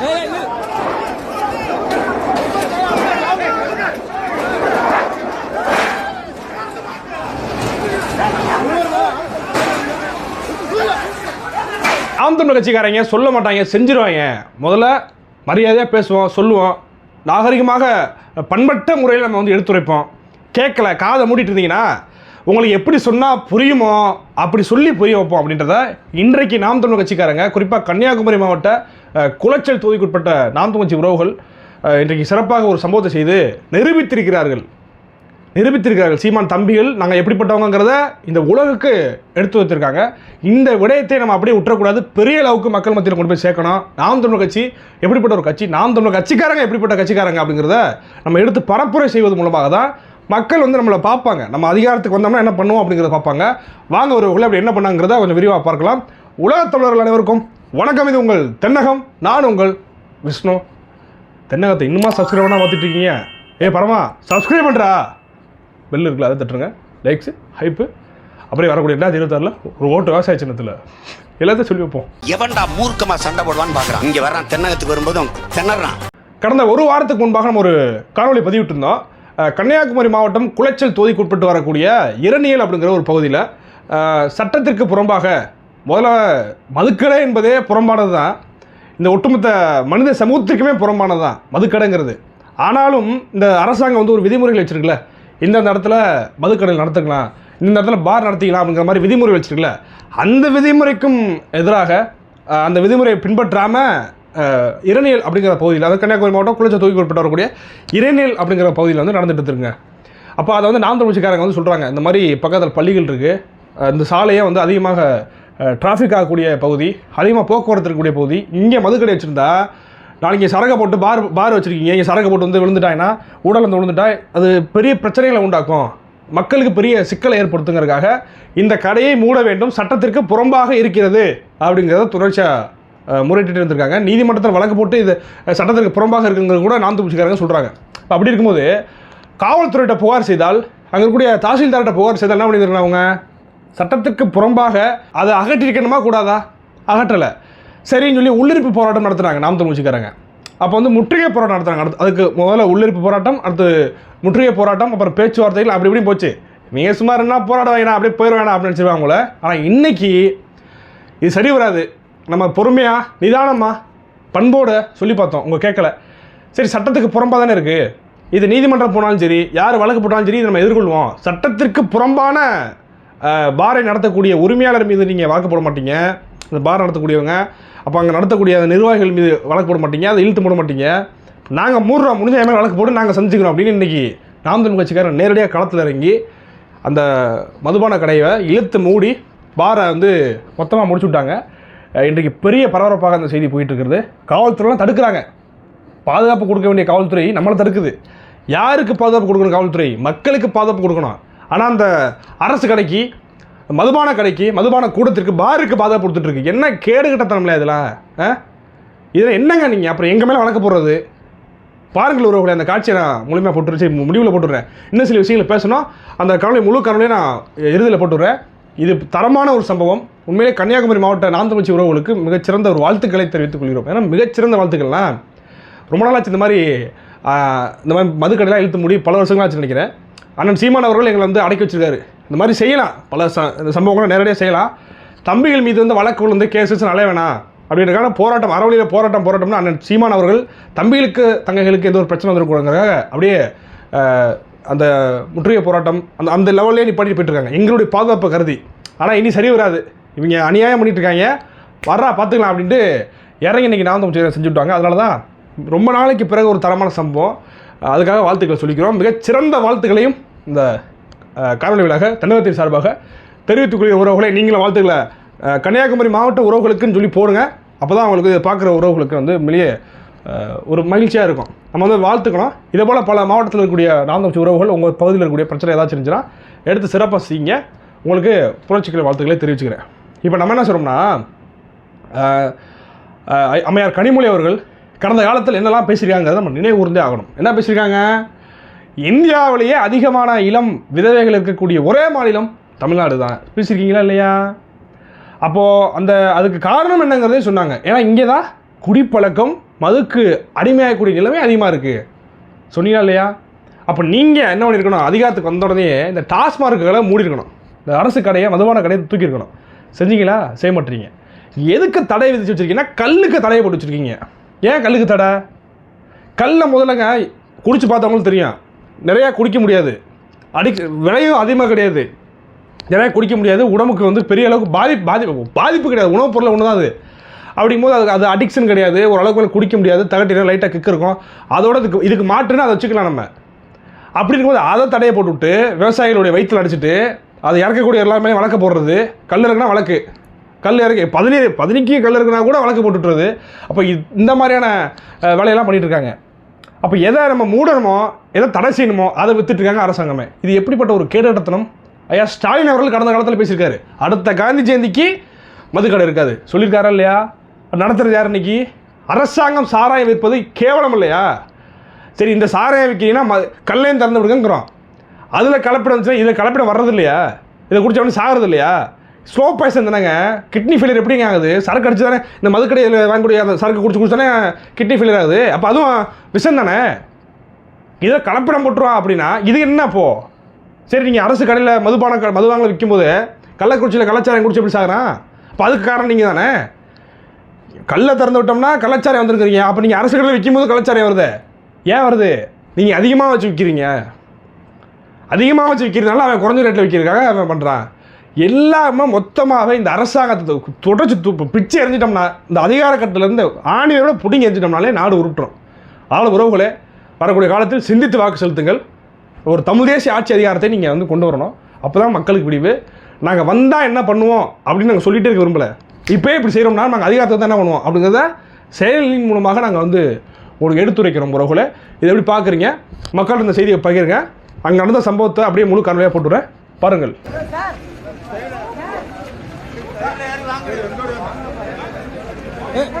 நாம் தமிழ் கட்சிக்காரங்க சொல்ல மாட்டாங்க செஞ்சிருவாங்க. முதல்ல மரியாதையாக பேசுவோம் சொல்லுவோம். நாகரிகமாக பண்பட்ட முறையில் நம்ம வந்து எடுத்துரைப்போம். கேட்கல காதை மூடிட்டு இருந்தீங்கன்னா உங்களுக்கு எப்படி சொன்னால் புரியுமோ அப்படி சொல்லி புரிய வைப்போம் அப்படின்றத இன்றைக்கு நாம் தமிழ் கட்சிக்காரங்க குறிப்பாக கன்னியாகுமரி மாவட்ட குளச்சல் தொகுதிக்குட்பட்ட நாம் தமிழ் உறவுகள் இன்றைக்கு சிறப்பாக ஒரு சம்பவத்தை செய்து நிரூபித்திருக்கிறார்கள். நிரூபித்திருக்கிறார்கள். சீமான் தம்பிகள் நாங்கள் எப்படிப்பட்டவங்கிறத இந்த உலகுக்கு எடுத்து வைத்திருக்காங்க. இந்த விடயத்தை நம்ம அப்படியே விட்டுறக்கூடாது பெரிய அளவுக்கு மக்கள் மத்தியில் கொண்டு போய் சேர்க்கணும். நாம் தமிழ் கட்சி எப்படிப்பட்ட ஒரு கட்சி நாம் தமிழ் கட்சிக்காரங்க எப்படிப்பட்ட கட்சிக்காரங்க அப்படிங்கிறத நம்ம எடுத்து பரப்புரை செய்வது மூலமாக தான் மக்கள் வந்து நம்மளை பார்ப்பாங்க. நம்ம அதிகாரத்துக்கு வந்தோம்னா என்ன பண்ணுவோம் அப்படிங்கிறத பார்ப்பாங்க. வாங்க ஒரு அப்படி என்ன பண்ணாங்கிறத கொஞ்சம் விரிவாக பார்க்கலாம். உலகத் தமிழர்கள் அனைவருக்கும் வணக்கம் இது உங்கள் தென்னகம். நான் உங்கள் விஷ்ணு. தென்னகத்தை இன்னுமா சப்ஸ்கிரைப் பண்ணால் பார்த்துட்டு இருக்கீங்க ஏ பரமா சப்ஸ்கிரைப் பண்ணுறா பெல் இருக்குல்ல அதை தட்டுருங்க. லைக்ஸு ஹைப்பு அப்படியே வரக்கூடிய ரெண்டாயிரத்தி இருபத்தாறில் ஒரு ஓட்டு விவசாய சின்னத்தில். எல்லாத்தையும் சொல்லி வைப்போம். எவன்டா மூர்க்கமா சண்டை போடுவான்னு பாக்குறான். இங்க வர்றான் தென்னகத்துக்கு வரும்போது திணறான். கடந்த ஒரு வாரத்துக்கு முன்பாக நம்ம ஒரு காணொளி பதிவிட்டிருந்தோம். கன்னியாகுமரி மாவட்டம் குளச்சல் தொகுதிக்குட்பட்டு வரக்கூடிய இரணியல் அப்படிங்கிற ஒரு பகுதியில் சட்டத்திற்கு புறம்பாக முதல்ல மதுக்கடை என்பதே புறம்பானது தான் இந்த ஒட்டுமொத்த மனித சமூகத்திற்குமே புறம்பானது தான் மதுக்கடைங்கிறது. ஆனாலும் இந்த அரசாங்கம் வந்து ஒரு விதிமுறைகள் வச்சுருக்குல்ல. இந்தந்த இடத்துல மதுக்கடை நடத்துக்கலாம் இந்த இடத்துல பார் நடத்திக்கலாம் அப்படிங்கிற மாதிரி விதிமுறை வச்சிருக்குல்ல. அந்த விதிமுறைக்கும் எதிராக அந்த விதிமுறையை பின்பற்றாமல் இறைநீல் இரணியல் அப்படிங்கிற பகுதியில் அதாவது கன்னியாகுமரி மாவட்டம் குளிச்ச தொகுதி உட்பட்டு வரக்கூடிய இரணியல் அப்படிங்கிற பகுதியில் வந்து நடந்துட்டு இருக்குங்க. அப்போ அதை வந்து நாம் தமிழ்ச்சிக்காரங்க வந்து சொல்கிறாங்க இந்த மாதிரி பக்கத்தில் பள்ளிகள் இருக்குது இந்த சாலையை வந்து அதிகமாக டிராஃபிக் ஆகக்கூடிய பகுதி அதிகமாக போக்குவரத்து இருக்கக்கூடிய பகுதி இங்கே மதுக்கடை வச்சுருந்தா நாளைக்கு இங்கே சரகை போட்டு பார் பார் வச்சுருக்கீங்க இங்கே சரகை போட்டு வந்து விழுந்துட்டாங்கன்னா உடல் வந்து விழுந்துட்டா அது பெரிய பிரச்சனைகளை உண்டாக்கும். மக்களுக்கு பெரிய சிக்கலை ஏற்படுத்துங்கிறதுக்காக இந்த கடையை மூட வேண்டும் சட்டத்திற்கு புறம்பாக இருக்கிறது அப்படிங்கிறத தொடர்ச்சியாக முறையிட்டு இருந்திருக்காங்க. நீதிமன்றத்தில் வழக்கு போட்டு இது சட்டத்திற்கு புறம்பாக இருக்குங்கிறது கூட நாம் தமிழ்ச்சிக்காரங்க சொல்கிறாங்க அப்படி இருக்கும்போது காவல்துறையிட்ட புகார் செய்தால் அங்கே இருக்கக்கூடிய தாசில்தார்கிட்ட புகார் செய்தால் என்ன பண்ணியிருக்காங்க அவங்க? சட்டத்துக்கு புறம்பாக அதை அகற்றிருக்கணுமா கூடாதா? அகற்றலை. சரின்னு சொல்லி உள்ளிருப்பு போராட்டம் நடத்துகிறாங்க நாம் தமிழ்ச்சிக்காரங்க அப்போ வந்து முற்றுகை போராட்டம் நடத்துறாங்க அடுத்து அதுக்கு முதல்ல உள்ளிருப்பு போராட்டம் அடுத்து முற்றுகை போராட்டம் அப்புறம் பேச்சுவார்த்தைகள் அப்படி இப்படி போச்சு. நீங்கள் சும்மா என்ன போராட வேணாம் அப்படியே போயிட வேணாம் அப்படின்னு நினச்சிருவாங்க உங்களை ஆனால் இன்றைக்கி இது சரி வராது. நம்ம பொறுமையாக நிதானமாக பண்போடு சொல்லி பார்த்தோம். உங்கள் கேட்கல. சரி சட்டத்துக்கு புறம்பாக தானே இருக்குது இது நீதிமன்றம் போனாலும் சரி யார் வழக்கு போட்டாலும் சரி இதை நம்ம எதிர்கொள்வோம். சட்டத்திற்கு புறம்பான பாரை நடத்தக்கூடிய உரிமையாளர் மீது நீங்கள் வழக்கு போட மாட்டீங்க. இந்த பார் நடத்தக்கூடியவங்க அப்போ அங்கே நடத்தக்கூடிய அந்த நிர்வாகிகள் மீது வழக்கு போட மாட்டீங்க அதை இழுத்து போட மாட்டீங்க. நாங்கள் மூடுறோம் முடிஞ்ச மாதிரி வழக்கு போட்டு நாங்கள் சந்திச்சுக்கிறோம் அப்படின்னு இன்றைக்கி நாம் தமிழ் நேரடியாக களத்தில் இறங்கி அந்த மதுபான கடையை இழுத்து மூடி பாரை வந்து மொத்தமாக முடிச்சு விட்டாங்க. இன்றைக்கு பெரிய பரபரப்பாக அந்த செய்தி போயிட்டு இருக்கிறது. காவல்துறைலாம் தடுக்கிறாங்க. பாதுகாப்பு கொடுக்க வேண்டிய காவல்துறை நம்மளை தடுக்குது. யாருக்கு பாதுகாப்பு கொடுக்கணும் காவல்துறை? மக்களுக்கு பாதுகாப்பு கொடுக்கணும். ஆனால் அந்த அரசு கடைக்கு மதுபான கடைக்கு மதுபான கூடத்திற்கு பாருக்கு பாதுகாப்பு கொடுத்துட்டு என்ன கேடு கட்டத்தனம்ல இதெல்லாம் ஆ? இதில் என்னங்க நீங்கள் அப்புறம் எங்கள் மேலே வளர்க்க போடுறது? பாருங்கள் உறவுகளை அந்த காட்சியை நான் முழுமையாக போட்டுருச்சு முடிவில் போட்டுடுறேன் இன்னும் சில விஷயங்களை பேசணும். அந்த கவலை முழு கவலையை நான் இறுதியில் போட்டுடுறேன் இது தரமான ஒரு சம்பவம். உண்மையிலே கன்னியாகுமரி மாவட்ட நாந்தமிச்சி உறவுகளுக்கு மிகச்சிறந்த ஒரு வாழ்த்துக்களை தெரிவித்துக் கொள்கிறோம். ஏன்னா மிகச்சிறந்த வாழ்த்துக்கள்லாம். ரொம்ப நாளாச்சு இந்த மாதிரி இந்த மாதிரி மதுக்கடைலாம் இழுத்து முடி பல வருஷங்களாச்சு நினைக்கிறேன். அண்ணன் சீமான் அவர்கள் எங்களை வந்து அடக்கி வச்சிருக்காரு. இந்த மாதிரி செய்யலாம். பல ச இந்த சம்பவங்களை நேரடியாக செய்யலாம். தம்பிகள் மீது வந்து வழக்கு வந்து கேசஸ் அலைய வேணாம். அப்படின்றக்கான போராட்டம் அறவழியில் போராட்டம் போராட்டம்னு அண்ணன் சீமான் அவர்கள் தம்பிகளுக்கு தங்கைகளுக்கு எந்த ஒரு பிரச்சனை வந்துடக்கூடாதுங்கிறதுக்காக அப்படியே அந்த முற்றுகை போராட்டம் அந்த அந்த லெவல்லே நீ பண்ணிட்டு போயிட்டுருக்காங்க. எங்களுடைய பாதுகாப்பை கருதி. ஆனால் இனி சரி வராது. இவங்க அநியாயம் பண்ணிட்டு இருக்காங்க வர்றா பார்த்துக்கலாம் அப்படின்ட்டு இறங்கி இன்றைக்கி நான் வந்து செஞ்சு விட்டாங்க. அதனால தான் ரொம்ப நாளைக்கு பிறகு ஒரு தரமான சம்பவம். அதுக்காக வாழ்த்துக்களை சொல்லிக்கிறோம். மிகச்சிறந்த வாழ்த்துக்களையும் இந்த அஹ், காணொலி விழாக தமிழகத்தின் சார்பாக தெரிவித்துக்கூடிய உறவுகளை நீங்களும் வாழ்த்துக்களை கன்னியாகுமரி மாவட்ட உறவுகளுக்குன்னு சொல்லி போடுங்க. அப்போ தான் அவங்களுக்கு பார்க்குற உறவுகளுக்கு வந்து வெளிய ஒரு மகிழ்ச்சியாக இருக்கும். நம்ம வந்து வாழ்த்துக்கணும் இதே போல் பல மாவட்டத்தில் இருக்கக்கூடிய நாந்தமிச்சு உறவுகள் உங்கள் பகுதியில் இருக்கக்கூடிய பிரச்சனை ஏதாச்சும் இருந்துச்சுன்னா எடுத்து சிறப்பாக செய்யுங்க உங்களுக்கு புரட்சிக்கிற வாழ்த்துக்களை தெரிவிச்சுக்கிறேன். இப்போ நம்ம என்ன சொல்கிறோம்னா அம்மையார் கனிமொழி அவர்கள் கடந்த காலத்தில் என்னெல்லாம் பேசியிருக்காங்கிறத நம்ம நினைவு கூர்ந்தே ஆகணும். என்ன பேசியிருக்காங்க? இந்தியாவிலேயே அதிகமான இளம் விதவைகள் இருக்கக்கூடிய ஒரே மாநிலம் தமிழ்நாடு தான். பேசியிருக்கீங்களா இல்லையா? அப்போது அந்த அதுக்கு காரணம் என்னங்கிறதையும் சொன்னாங்க. ஏன்னா இங்கே தான் குடிப்பழக்கம் மதுக்கு அடிமையாகக்கூடிய நிலைமை அதிகமாக இருக்குது சொன்னீங்களா இல்லையா? அப்போ நீங்கள் என்ன பண்ணியிருக்கணும் அதிகாரத்துக்கு வந்த உடனே இந்த டாஸ்மார்க்குகளை மூடிருக்கணும் இந்த அரசு கடையை மதுபான கடையை தூக்கியிருக்கணும். செஞ்சீங்களா? செய்ய மாட்டீங்க எதுக்கு தடை விதிச்சு வச்சிருக்கீங்கன்னா கல்லுக்கு தடையை போட்டு வச்சிருக்கீங்க. ஏன் கல்லுக்கு தடை? கல்லை முதல்லங்க குடிச்சு பார்த்தவங்களுக்கு தெரியும். நிறையா குடிக்க முடியாது. அடி விலையும் அதிகமாக கிடையாது. நிறையா குடிக்க முடியாது. உடம்புக்கு வந்து பெரிய அளவுக்கு பாதிப்பு பாதிப்பு பாதிப்பு கிடையாது. உணவுப் பொருள் ஒன்று தான் அது. அப்படிங்கும் போது அது அது அடிக்ஷன் கிடையாது. ஓரளவுக்கு மேலே குடிக்க முடியாது. தகட்டினா லைட்டாக கிக் இருக்கும். அதோட இதுக்கு இதுக்கு மாற்றுன்னு அதை வச்சுக்கலாம் நம்ம. அப்படி இருக்கும்போது அதை தடையை போட்டுவிட்டு விவசாயிகளுடைய வயிற்றில் அடிச்சிட்டு அதை இறக்கக்கூடிய எல்லாமே வழக்க போடுறது. கல் இருக்குன்னா வழக்கு. கல் இறக்கி பதினேழு பதினைக்கு கல் இருக்குன்னா கூட வழக்கு போட்டுட்டுறது அப்போ இந்த மாதிரியான வேலையெல்லாம் பண்ணிட்டு இருக்காங்க. அப்போ எதை நம்ம மூடணுமோ எதை தடை செய்யணுமோ அதை வித்துட்ருக்காங்க அரசாங்கமே. இது எப்படிப்பட்ட ஒரு கேடுகட்டத்தனம் ஐயா ஸ்டாலின் அவர்கள் கடந்த காலத்தில் பேசியிருக்காரு. அடுத்த காந்தி ஜெயந்திக்கு மதுக்கடை இருக்காது. சொல்லியிருக்காரா இல்லையா? நடத்துகிறது யார் இன்னைக்கு? அரசாங்கம் சாராயம் விற்பது கேவலம் இல்லையா? சரி இந்த சாராயம் விற்கிறீங்கன்னா ம கல்லையும் திறந்து விடுங்கிறோம் அதில் கலப்பிடம் இதில் கலப்பிடம் வர்றது இல்லையா? இதை குடிச்சவனே சாகிறது இல்லையா? ஸ்லோ பாய்சன் தானேங்க. கிட்னி ஃபெயிலியர் எப்படிங்க ஆகுது? சரக்கு அடிச்சு தானே இந்த மதுக்கடையில் வாங்கக்கூடிய அந்த சரக்கு குடிச்சு குடிச்சு தானே கிட்னி ஃபெயிலியர் ஆகுது? அப்போ அதுவும் விஷம் தானே? இதை கலப்படம் போட்டுருவா அப்படின்னா இது என்ன அப்போ? சரி நீங்கள் அரசு கடையில் மதுபான க- மதுபானங்களை விற்கும்போது கள்ளக்குறிச்சியில் கலாச்சாரம் குடிச்சு எப்படி சாகுறான்? அப்போ அதுக்கு காரணம் நீங்கள் தானே? கல்லை திறந்து விட்டோம்னா கள்ளச்சாரம் வந்துருக்குறீங்க அப்போ நீங்கள் அரசு கடையில் விற்கும்போது கள்ளச்சாராயம் வருது. ஏன் வருது? நீங்கள் அதிகமாக வச்சு விற்கிறீங்க அதிகமாக வச்சு விற்கிறதுனால அவன் குறைஞ்ச ரேட்டில் விற்கிறதுக்காக அவன் பண்ணுறான் எல்லாமே மொத்தமாகவே இந்த அரசாங்கத்தை தொடர்ச்சி து பிச்சு எறிஞ்சிட்டோம்னா இந்த அதிகார கட்டத்திலேருந்து ஆணியோட பிடிங்கி எறிஞ்சிட்டோம்னாலே நாடு உருட்டுறோம் ஆள் உறவுகளே வரக்கூடிய காலத்தில் சிந்தித்து வாக்கு செலுத்துங்கள். ஒரு தமிழ் தேசிய ஆட்சி அதிகாரத்தை நீங்கள் வந்து கொண்டு வரணும். அப்போ தான் மக்களுக்கு விடிவு. நாங்கள் வந்தால் என்ன பண்ணுவோம்? அப்படின்னு நாங்கள் சொல்லிகிட்டே இருக்க விரும்பலை. இப்போயே இப்படி செய்கிறோம்னா நாங்கள் அதிகாரத்தை தான் என்ன பண்ணுவோம்? அப்படிங்கிறத செயலின் மூலமாக நாங்கள் வந்து உங்களுக்கு எடுத்துரைக்கிறோம் உறவுகளை. இதை எப்படி பார்க்குறீங்க மக்கள் இந்த செய்தியை பகிருங்க. அங்கே நடந்த சம்பவத்தை அப்படியே முழு கனவையாக போட்டுறேன். பாருங்கள். Evet.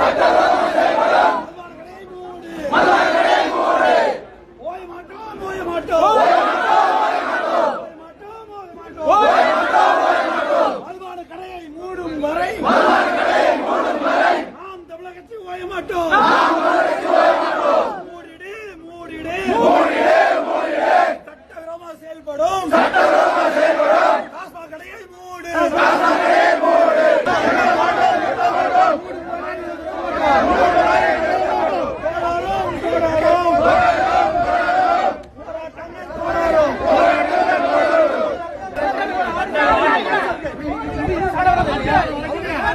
Tata!